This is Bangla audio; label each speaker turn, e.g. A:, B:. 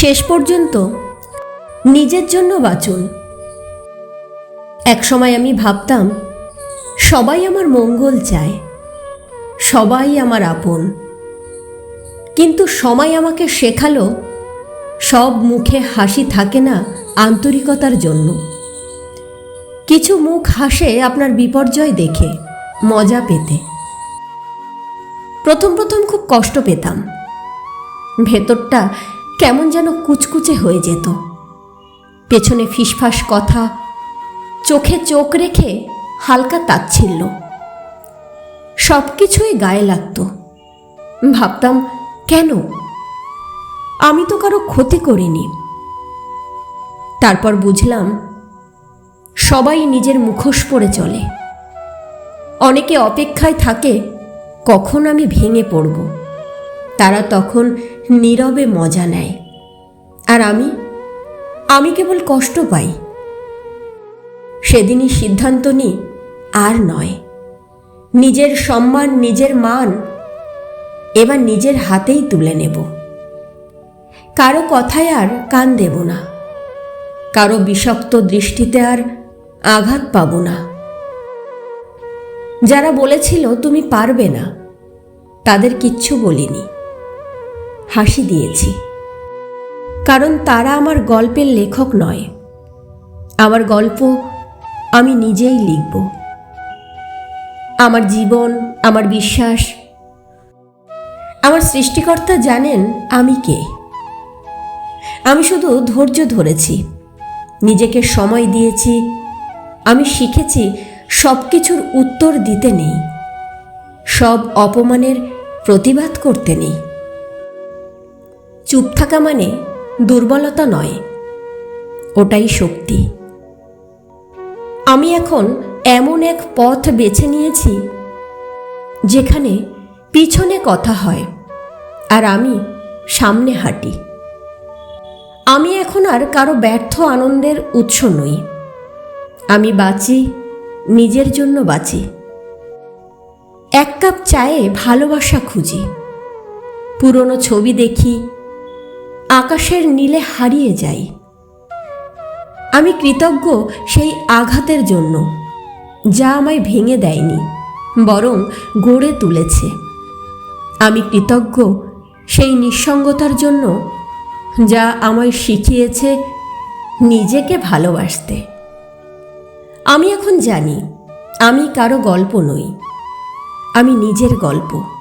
A: শেষ পর্যন্ত নিজের জন্য বাঁচুন। একসময় আমি ভাবতাম, সবাই আমার মঙ্গল চায়, সবাই আমার আপন। কিন্তু সময় আমাকে শেখালো, সব মুখে হাসি থাকে না আন্তরিকতার জন্য। কিছু মুখ হাসে আপনার বিপর্যয় দেখে, মজা পেতে। প্রথম প্রথম খুব কষ্ট পেতাম। ভেতরটা কেমন যেন কুচকুচে হয়ে যেত। পেছনে ফিসফাস কথা, চোখে চোখ রেখে হালকা তাচ্ছিল্য। সব কিছুই গায়ে লাগতো। ভাবতাম, কেন? আমি তো কারও ক্ষতি করিনি। তারপর বুঝলাম, সবাই নিজের মুখোশ পরে চলে। অনেকে অপেক্ষায় থাকে, কখন আমি ভেঙে পড়ব? তারা তখন নীরবে মজা নেয়। আর আমি আমি কেবল কষ্ট পাই। সেদিনই সিদ্ধান্ত নিই, আর নয়। নিজের সম্মান, নিজের মান এবার নিজের হাতেই তুলে নেব। কারও কথায় আর কান দেব না। কারও বিষাক্ত দৃষ্টিতে আর আঘাত পাব না। যারা বলেছিল, তুমি পারবে না, তাদের কিচ্ছু বলিনি। হাসি দিয়েছি। কারণ তারা আমার গল্পের লেখক নয়। আমার গল্প আমি নিজেই লিখব। আমার জীবন, আমার বিশ্বাস। আমার সৃষ্টিকর্তা জানেন আমি কে। আমি শুধু ধৈর্য ধরেছি। নিজেকে সময় দিয়েছি। আমি শিখেছি সব কিছুর উত্তর দিতে নেই। সব অপমানের প্রতিবাদ করতে নেই। চুপ থাকা মানে দুর্বলতা নয়। ওটাই শক্তি। আমি এখন এমন এক পথ বেছে নিয়েছি যেখানে পিছনে কথা হয় আর আমি সামনে হাঁটি। আমি এখন আর কারও ব্যর্থ আনন্দের উৎস নই। আমি বাঁচি, নিজের জন্য বাঁচি। এক কাপ চায়ে ভালোবাসা খুঁজি। পুরনো ছবি দেখি আকাশের নীলে হারিয়ে যাই। আমি কৃতজ্ঞ সেই আঘাতের জন্য, যা আমায় ভেঙে দেয়নি, বরং গড়ে তুলেছে। আমি কৃতজ্ঞ সেই নিঃসঙ্গতার জন্য, যা আমায় শিখিয়েছে নিজেকে ভালোবাসতে। আমি এখন জানি, আমি কারও গল্প নই, আমি নিজের গল্প।